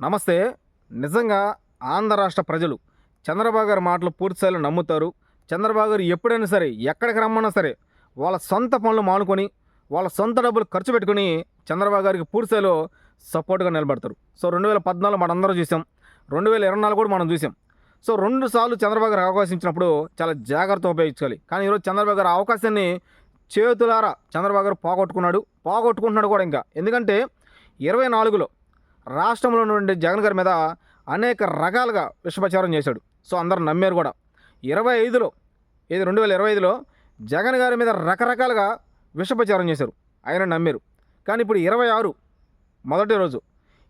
నమస్తే. నిజంగా ఆంధ్ర రాష్ట్ర ప్రజలు చంద్రబాబు గారి మాటలు పూర్తిస్థాయిలో నమ్ముతారు. చంద్రబాబు గారు ఎప్పుడైనా సరే ఎక్కడికి రమ్మన్నా సరే వాళ్ళ సొంత పనులు మానుకొని వాళ్ళ సొంత డబ్బులు ఖర్చు పెట్టుకుని చంద్రబాబు గారికి పూర్తిస్థాయిలో సపోర్ట్గా నిలబడతారు. సో రెండు వేల పద్నాలుగు మనందరూ చూసాం. రెండు వేల ఇరవై నాలుగు కూడా మనం చూసాం. సో రెండు సార్లు చంద్రబాబు గారు అవకాశం ఇచ్చినప్పుడు చాలా జాగ్రత్త ఉపయోగించాలి కానీ ఈరోజు చంద్రబాబు గారు అవకాశాన్ని చేతులారా చంద్రబాబు గారు పోగొట్టుకున్నాడు. పోగొట్టుకుంటున్నాడు కూడా ఇంకా. ఎందుకంటే ఇరవై నాలుగులో రాష్ట్రంలో నుండి జగన్ గారి మీద అనేక రకాలుగా విషప్రచారం చేశాడు. సో అందరూ నమ్మారు కూడా. ఇరవై ఐదులో ఇది రెండు వేల ఇరవై ఐదులో జగన్ గారి మీద రకరకాలుగా విషప్రచారం చేశారు. ఆయన నమ్మారు. కానీ ఇప్పుడు ఇరవై ఆరు మొదటి రోజు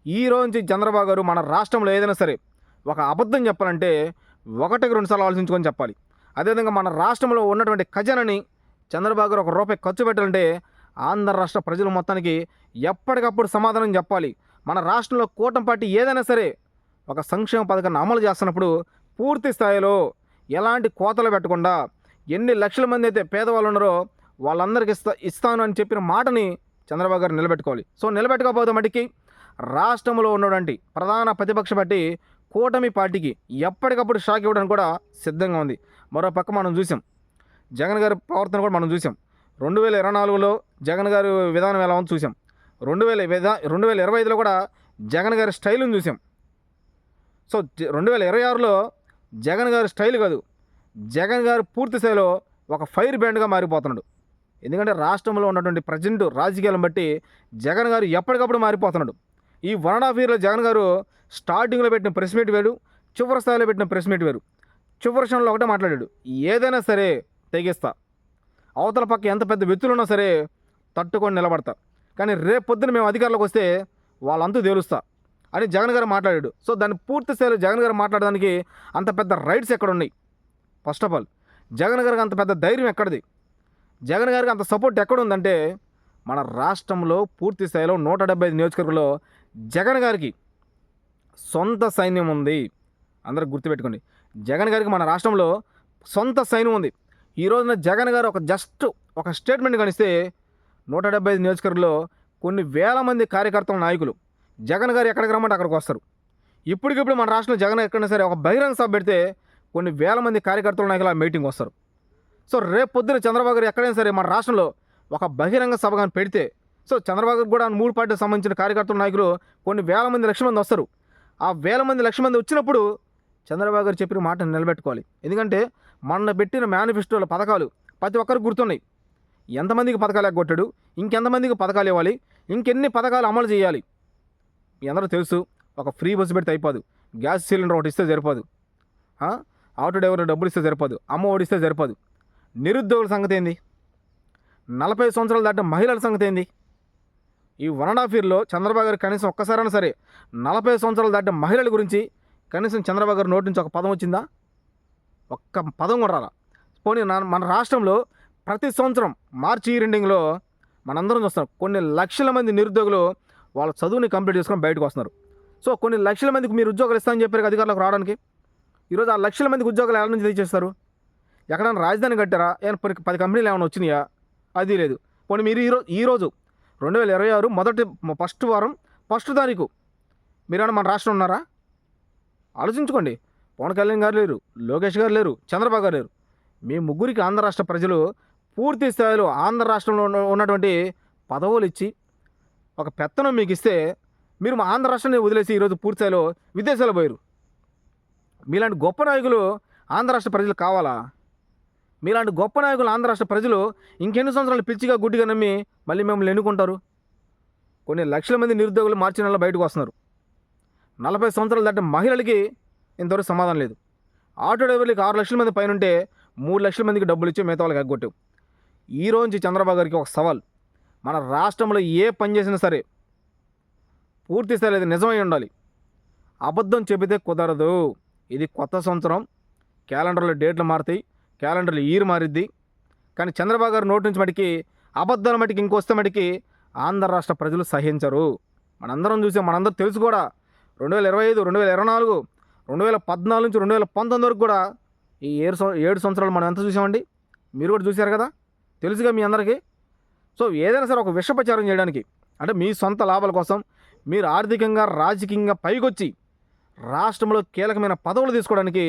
ఈ రోజు నుంచి చంద్రబాబు గారు మన రాష్ట్రంలో ఏదైనా సరే ఒక అబద్ధం చెప్పాలంటే ఒకటికి రెండు సార్లు ఆలోచించుకొని చెప్పాలి. అదేవిధంగా మన రాష్ట్రంలో ఉన్నటువంటి ఖజానని చంద్రబాబు గారు ఒక రూపాయి ఖర్చు పెట్టాలంటే ఆంధ్ర రాష్ట్ర ప్రజలు మొత్తానికి ఎప్పటికప్పుడు సమాధానం చెప్పాలి. మన రాష్ట్రంలో కూటమి పార్టీ ఏదైనా సరే ఒక సంక్షేమ పథకాన్ని అమలు చేస్తున్నప్పుడు పూర్తి స్థాయిలో ఎలాంటి కోతలు పెట్టకుండా ఎన్ని లక్షల మంది అయితే పేదవాళ్ళు ఉన్నారో వాళ్ళందరికీ ఇస్తా ఇస్తాను అని చెప్పిన మాటని చంద్రబాబు గారు నిలబెట్టుకోవాలి. సో నిలబెట్టుకోకపోతే మటుకి రాష్ట్రంలో ఉన్నటువంటి ప్రధాన ప్రతిపక్ష పార్టీ కూటమి పార్టీకి ఎప్పటికప్పుడు షాక్ ఇవ్వడానికి కూడా సిద్ధంగా ఉంది. మరో పక్క మనం చూసాం. జగన్ గారి ప్రవర్తన కూడా మనం చూసాం. రెండు వేల ఇరవై నాలుగులో జగన్ గారి విధానం ఎలా ఉందో చూసాం. రెండు వేల రెండు వేల ఇరవై ఐదులో కూడా జగన్ గారి స్టైల్ని చూసాం. సో రెండు వేల ఇరవై ఆరులో జగన్ గారి స్టైల్ కాదు జగన్ గారు పూర్తి స్థాయిలో ఒక ఫైర్ బ్యాండ్గా మారిపోతున్నాడు. ఎందుకంటే రాష్ట్రంలో ఉన్నటువంటి ప్రజెంట్ రాజకీయాలను బట్టి జగన్ గారు ఎప్పటికప్పుడు మారిపోతున్నాడు. ఈ వన్ అండ్ హాఫ్ ఇయర్లో జగన్ గారు స్టార్టింగ్లో పెట్టిన ప్రెస్ మీట్ వేరు చివరి స్థాయిలో పెట్టిన ప్రెస్ మీట్ వేరు. చివరి క్షణంలో ఒకటే మాట్లాడాడు ఏదైనా సరే తెగిస్తా. అవతల పక్క ఎంత పెద్ద వ్యక్తులు ఉన్నా సరే తట్టుకొని నిలబడతా. కానీ రేపు పొద్దున మేము అధికారులకు వస్తే వాళ్ళంతా తేలుస్తా అని జగన్ గారు మాట్లాడాడు. సో దాన్ని పూర్తి స్థాయిలో జగన్ గారు మాట్లాడడానికి అంత పెద్ద రైట్స్ ఎక్కడ ఉన్నాయి ఫస్ట్ ఆఫ్ ఆల్ జగన్ గారికి అంత పెద్ద ధైర్యం ఎక్కడిది? జగన్ గారికి అంత సపోర్ట్ ఎక్కడ ఉందంటే మన రాష్ట్రంలో పూర్తి స్థాయిలో నూట డెబ్బై ఐదు నియోజకవర్గంలో జగన్ గారికి సొంత సైన్యం ఉంది. అందరూ గుర్తుపెట్టుకోండి జగన్ గారికి మన రాష్ట్రంలో సొంత సైన్యం ఉంది. ఈ రోజున జగన్ గారు ఒక జస్ట్ ఒక స్టేట్మెంట్ కనిస్తే నూట డెబ్బై ఐదు నియోజకవర్గంలో కొన్ని వేల మంది కార్యకర్తల నాయకులు. జగన్ గారు ఎక్కడికి రమ్మంటే అక్కడికి వస్తారు. ఇప్పటికిప్పుడు మన రాష్ట్రంలో జగన్ ఎక్కడైనా సరే ఒక బహిరంగ సభ పెడితే కొన్ని వేల మంది కార్యకర్తల నాయకులు ఆ మీటింగ్ వస్తారు. సో రేపు పొద్దున చంద్రబాబు గారు ఎక్కడైనా సరే మన రాష్ట్రంలో ఒక బహిరంగ సభ కానీ పెడితే సో చంద్రబాబు కూడా మూడు పార్టీకి సంబంధించిన కార్యకర్తల నాయకులు కొన్ని వేల మంది లక్ష మంది వస్తారు. ఆ వేల మంది లక్ష మంది వచ్చినప్పుడు చంద్రబాబు గారు చెప్పిన మాటను నిలబెట్టుకోవాలి. ఎందుకంటే మొన్న పెట్టిన మేనిఫెస్టోల పథకాలు ప్రతి ఒక్కరికి గుర్తున్నాయి. ఎంతమందికి పథకాలు ఎగ్గొట్టాడు? ఇంకెంతమందికి పథకాలు ఇవ్వాలి? ఇంకెన్ని పథకాలు అమలు చేయాలి? మీ అందరూ తెలుసు ఒక ఫ్రీ బస్సు పెడితే అయిపోదు. గ్యాస్ సిలిండర్ ఒకటి ఇస్తే సరిపోదు. ఆటో డ్రైవర్ డబ్బులు ఇస్తే సరిపోదు. అమ్మ ఓడిస్తే సరిపోదు. నిరుద్యోగుల సంగతి ఏంది? నలభై సంవత్సరాలు దాటిన మహిళల సంగతి ఏంది? ఈ వన్ అండ్ హాఫ్ ఇయర్లో చంద్రబాబు గారు కనీసం ఒక్కసారైనా సరే నలభై సంవత్సరాలు దాటిన మహిళల గురించి కనీసం చంద్రబాబు గారు నోటి నుంచి ఒక పదం వచ్చిందా? ఒక్క పదం కూడా రాలా. పోనీ నా- మన రాష్ట్రంలో ప్రతి సంవత్సరం మార్చి రెండింగ్లో మనందరం చూస్తున్నాం. కొన్ని లక్షల మంది నిరుద్యోగులు వాళ్ళ చదువుని కంప్లీట్ చేసుకొని బయటకు వస్తున్నారు. సో కొన్ని లక్షల మందికి మీరు ఉద్యోగాలు ఇస్తామని చెప్పారు అధికారులకు రావడానికి. ఈరోజు ఆ లక్షల మందికి ఉద్యోగాలు ఎలా నుంచి తెచ్చేస్తారు? ఎక్కడైనా రాజధాని కట్టారా? ఏమైనా పది- పది కంపెనీలు ఏమైనా వచ్చినాయా? అది లేదు. పోనీ మీరు ఈరోజు ఈరోజు రెండు వేల ఇరవై ఆరు మొదటి ఫస్ట్ వారం ఫస్ట్ తారీఖు మీరేమైనా మన రాష్ట్రం ఉన్నారా? ఆలోచించుకోండి. పవన్ కళ్యాణ్ గారు లేరు లోకేష్ గారు లేరు చంద్రబాబు గారు లేరు. మీ ముగ్గురికి ఆంధ్ర రాష్ట్ర ప్రజలు పూర్తి స్థాయిలో ఆంధ్ర రాష్ట్రంలో ఉన్న- ఉన్నటువంటి పదవులు ఇచ్చి ఒక పెత్తనం మీకు ఇస్తే మీరు మా ఆంధ్ర రాష్ట్రాన్ని వదిలేసి ఈరోజు పూర్తి స్థాయిలో విదేశాలు పోయారు. మీలాంటి గొప్ప నాయకులు ఆంధ్ర రాష్ట్ర ప్రజలు కావాలా? మీలాంటి గొప్ప నాయకులు ఆంధ్ర రాష్ట్ర ప్రజలు ఇంకెన్ని సంవత్సరాలు పిచ్చిగా గుడ్డిగా నమ్మి మళ్ళీ మిమ్మల్ని ఎన్నుకుంటారు? కొన్ని లక్షల మంది నిరుద్యోగులు మార్చి నెలలో బయటకు వస్తున్నారు. నలభై సంవత్సరాలు దాటి మహిళలకి ఇంతవరకు సమాధానం లేదు. ఆటో డ్రైవర్లకి ఆరు లక్షల మంది పైన ఉంటే మూడు లక్షల మందికి డబ్బులు ఇచ్చి మిగతా వాళ్ళకి ఎగ్గొట్టావు. ఈ రోజు చంద్రబాబు గారికి ఒక సవాల్. మన రాష్ట్రంలో ఏ పని చేసినా సరే పూర్తి స్థాయిలో నిజమై ఉండాలి. అబద్ధం చెబితే కుదరదు. ఇది కొత్త సంవత్సరం. క్యాలెండర్లో డేట్లు మారుతాయి. క్యాలెండర్లో ఈరు మారిద్ది. కానీ చంద్రబాబు గారు నోటి నుంచి మటుకి అబద్ధాల మటుకి ఇంకొస్తే మటుకి ఆంధ్ర రాష్ట్ర ప్రజలు సహించరు. మనందరం చూసే. మనందరం తెలుసు కూడా. రెండు వేల ఇరవై ఐదు రెండు వేల ఇరవై నాలుగు రెండు వేల పద్నాలుగు నుంచి రెండు వేల పంతొమ్మిది వరకు కూడా ఈ ఏడు ఏడు సంవత్సరాలు మనం ఎంత చూసామండి? మీరు కూడా చూశారు కదా? తెలుసుగా మీ అందరికీ? సో ఏదైనా సరే ఒక విషపచారం చేయడానికి అంటే మీ సొంత లాభాల కోసం మీరు ఆర్థికంగా రాజకీయంగా పైకొచ్చి రాష్ట్రంలో కీలకమైన పదవులు తీసుకోవడానికి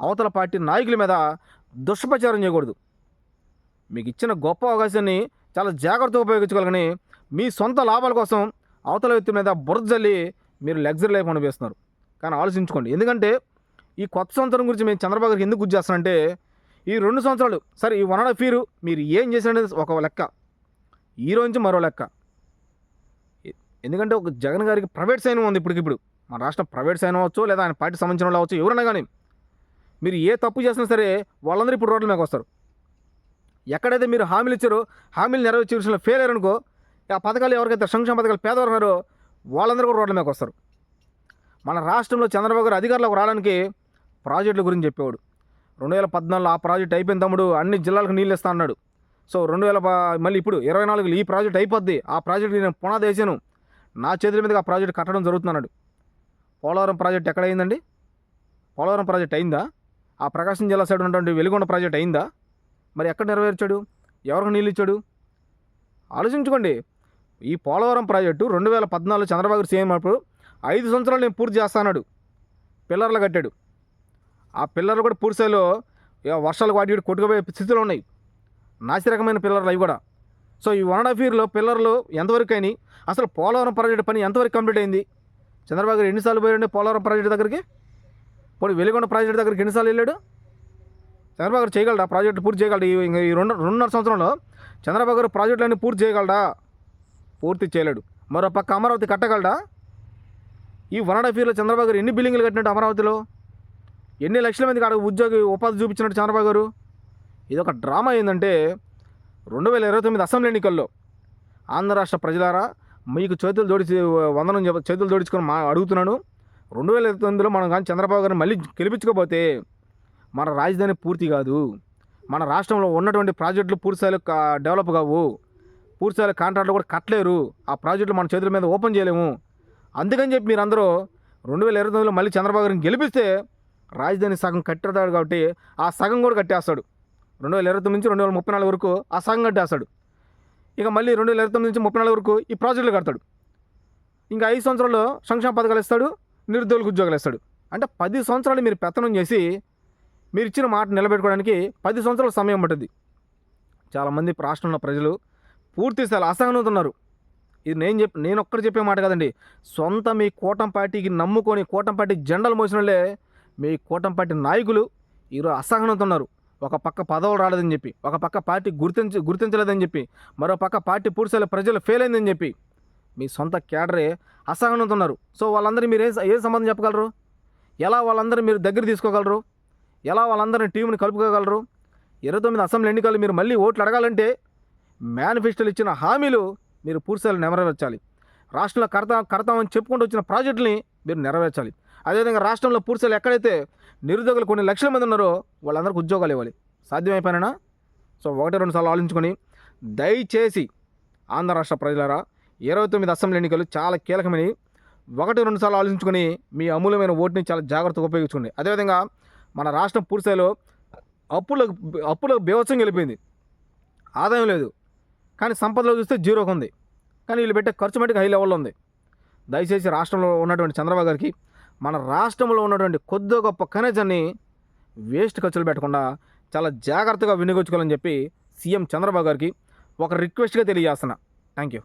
అవతల పార్టీ నాయకుల మీద దుష్ప్రచారం చేయకూడదు. మీకు ఇచ్చిన గొప్ప అవకాశాన్ని చాలా జాగ్రత్తగా ఉపయోగించుకోవాలని మీ సొంత లాభాల కోసం అవతల వ్యక్తి మీద బురదల్లి మీరు లగ్జరీ లైఫ్ అనిపిస్తున్నారు కానీ ఆలోచించుకోండి. ఎందుకంటే ఈ కొత్త సంవత్సరం గురించి మేము చంద్రబాబు గారికి ఎందుకు గుర్తు చేస్తానంటే ఈ రెండు సంవత్సరాలు సరే ఈ వన్ అండ్ హాఫ్ ఇయర్ మీరు ఏం చేశారనేది ఒక లెక్క. ఈ నుంచి మరో లెక్క. ఎందుకంటే ఒక జగన్ గారికి ప్రైవేట్ సైన్యం ఉంది ఇప్పటికిప్పుడు. మన రాష్ట్రం ప్రైవేట్ సైన్యం అవ్వచ్చు లేదా ఆయన పార్టీ సంబంధించిన వాళ్ళు అవ్వచ్చు ఎవరైనా కానీ. మీరు ఏ తప్పు చేసినా సరే వాళ్ళందరూ ఇప్పుడు రోడ్ల మీదకి వస్తారు. ఎక్కడైతే మీరు హామీలు ఇచ్చారో హామీలు నెరవేర్చే విషయంలో ఫెయిల్ అయ్యారనుకో ఆ పథకాలు ఎవరికైతే సంక్షేమ పథకాలు పేదవారు ఉన్నారో వాళ్ళందరూ కూడా రోడ్ల మీదకి వస్తారు. మన రాష్ట్రంలో చంద్రబాబు గారు అధికారులకు రావడానికి ప్రాజెక్టుల గురించి చెప్పేవాడు. రెండు వేల పద్నాలుగులో ఆ ప్రాజెక్ట్ అయిపోయిన తమ్ముడు అన్ని జిల్లాలకు నీళ్ళు ఇస్తా అన్నాడు. సో రెండు వేల మళ్ళీ ఇప్పుడు ఇరవై నాలుగులో ఈ ప్రాజెక్ట్ అయిపోద్ది. ఆ ప్రాజెక్ట్ నేను పునాది వేసాను. నా చేతుల మీదకి ఆ ప్రాజెక్ట్ కట్టడం జరుగుతున్నాడు పోలవరం ప్రాజెక్ట్ ఎక్కడ అయిందండి? పోలవరం ప్రాజెక్ట్ అయిందా? ఆ ప్రకాశం జిల్లా సైడ్ ఉన్నటువంటి వెలుగొండ ప్రాజెక్ట్ అయిందా? మరి ఎక్కడ నెరవేర్చాడు? ఎవరికి నీళ్ళు ఇచ్చాడు? ఆలోచించుకోండి. ఈ పోలవరం ప్రాజెక్టు రెండు వేల పద్నాలుగు చంద్రబాబు సీఎం అప్పుడు ఐదు సంవత్సరాలు నేను పూర్తి చేస్తాన్నాడు పిల్లర్లు కట్టాడు. ఆ పిల్లర్లు కూడా పూర్తి వర్షాలు వాటి కొట్టుకుపోయే స్థితిలో ఉన్నాయి. నాసిరకమైన పిల్లర్లు అవి కూడా. సో ఈ వన్ అండ్ హాఫ్ ఇయర్లో పిల్లర్లు ఎంతవరకు అయినాయి అసలు పోలవరం ప్రాజెక్టు పని ఎంతవరకు కంప్లీట్ అయింది? చంద్రబాబు గారు ఎన్నిసార్లు పోయాడు పోలవరం ప్రాజెక్ట్ దగ్గరికి? పోనీ వెలిగొండ ప్రాజెక్టు దగ్గరికి ఎన్నిసార్లు వెళ్ళాడు? చంద్రబాబు గారు చేయగలడా? ప్రాజెక్టు పూర్తి చేయగలడా? ఈ ఈ రెండు రెండున్నర సంవత్సరంలో చంద్రబాబు గారు ప్రాజెక్టులన్నీ పూర్తి చేయగలడా? పూర్తి చేయలేడు. మరో పక్క అమరావతి కట్టగలడా? ఈ వన్ అండ్ హాఫ్ ఇయర్లో చంద్రబాబు గారు ఎన్ని బిల్డింగ్లు కట్టినట్టు అమరావతిలో? ఎన్ని లక్షల మందికి అక్కడ ఉద్యోగి ఉపాధి చూపించినట్టు చంద్రబాబు గారు? ఇది ఒక డ్రామా ఏంటంటే రెండు వేల ఇరవై తొమ్మిది అసెంబ్లీ ఎన్నికల్లో ఆంధ్ర రాష్ట్ర ప్రజలారా మీకు చేతులు జోడించి వందనం చెప్ప చేతులు జోడించుకొని మా అడుగుతున్నాను. రెండు వేల ఇరవై తొమ్మిదిలో మనం కానీ చంద్రబాబు గారిని మళ్ళీ గెలిపించకపోతే మన రాజధాని పూర్తి కాదు. మన రాష్ట్రంలో ఉన్నటువంటి ప్రాజెక్టులు పూర్తిస్థాయిలో డెవలప్ కావు. పూర్తిస్థాయిలో కాంట్రాక్ట్లు కూడా కట్టలేరు. ఆ ప్రాజెక్టులు మన చేతుల మీద ఓపెన్ చేయలేము. అందుకని చెప్పి మీరందరూ రెండు వేల ఇరవై తొమ్మిదిలో మళ్ళీ చంద్రబాబు గారిని గెలిపిస్తే రాజధాని సగం కట్టేటాడు కాబట్టి ఆ సగం కూడా కట్టేస్తాడు. రెండు వేల ఇరవై తొమ్మిది నుంచి రెండు వేల ముప్పై నాలుగు వరకు ఆ సగం కట్టేస్తాడు. ఇక మళ్ళీ రెండు వేల ఇరవై తొమ్మిది నుంచి ముప్పై నాలుగు వరకు ఈ ప్రాజెక్టులు కడతాడు. ఇంకా ఐదు సంవత్సరాల్లో సంక్షేమ పథకాలు ఇస్తాడు నిరుద్యోగులకు ఉద్యోగాలు ఇస్తాడు. అంటే పది సంవత్సరాలు మీరు పెత్తనం చేసి మీరు ఇచ్చిన మాట నిలబెట్టుకోవడానికి పది సంవత్సరాల సమయం పడుతుంది. చాలామంది రాష్ట్రంలో ప్రజలు పూర్తి స్థాయి అసహనవుతున్నారు. ఇది నేను చెప్ నేను ఒక్కటి చెప్పే మాట కదండి. సొంత మీ కూటం పార్టీకి నమ్ముకొని కూటం పార్టీ జెండాలు మోసిన వాళ్ళే మీ కూటం పార్టీ నాయకులు ఈరోజు అసహనంతో ఉన్నారు ఒక పక్క పదవులు రాలేదని చెప్పి ఒక పక్క పార్టీ గుర్తించి గుర్తించలేదని చెప్పి మరో పక్క పార్టీ పూర్తిస్థాయిలో ప్రజలు ఫెయిల్ అయిందని చెప్పి మీ సొంత క్యాడరే అసహనంతో ఉన్నారు సో వాళ్ళందరూ మీరు ఏ ఏ సంబంధం చెప్పగలరు? ఎలా వాళ్ళందరూ మీరు దగ్గర తీసుకోగలరు? ఎలా వాళ్ళందరినీ టీంని కలుపుకోగలరు? ఇరవై తొమ్మిది అసెంబ్లీ ఎన్నికలు మీరు మళ్ళీ ఓట్లు అడగాలంటే మేనిఫెస్టోలు ఇచ్చిన హామీలు మీరు పూర్తిస్థాయిలో నెరవేర్చాలి. రాష్ట్రంలో కడతా కడతామని చెప్పుకుంటూ వచ్చిన ప్రాజెక్టుని మీరు నెరవేర్చాలి. అదేవిధంగా రాష్ట్రంలో పూర్తిస్థాయిలో ఎక్కడైతే నిరుద్యోగులు కొన్ని లక్షల మంది ఉన్నారో వాళ్ళందరికీ ఉద్యోగాలు ఇవ్వాలి. సాధ్యమైపోయినా సో ఒకటి రెండు సార్లు ఆలోచించుకొని దయచేసి ఆంధ్ర రాష్ట్ర ప్రజలారా ఇరవై తొమ్మిది అసెంబ్లీ ఎన్నికలు చాలా కీలకమైనవి ఒకటి రెండు సార్లు ఆలోచించుకొని మీ అమూల్యమైన ఓటుని చాలా జాగ్రత్తగా ఉపయోగించుకోండి. అదేవిధంగా మన రాష్ట్రం పూర్తిస్థాయిలో అప్పులకు అప్పులకు బీభత్సం వెళ్ళిపోయింది ఆదాయం లేదు. కానీ సంపదలో చూస్తే జీరోకి ఉంది. కానీ వీళ్ళు పెట్టే ఖర్చు మటుకు హై లెవెల్లో ఉంది. దయచేసి రాష్ట్రంలో ఉన్నటువంటి చంద్రబాబు గారికి మన రాష్ట్రంలో ఉన్నటువంటి కొద్ది గొప్ప ఖనిజాన్ని వేస్ట్ ఖర్చులు పెట్టకుండా చాలా జాగ్రత్తగా వినియోగించుకోవాలని చెప్పి సీఎం చంద్రబాబు గారికి ఒక రిక్వెస్ట్గా తెలియజేస్తున్నా. Thank you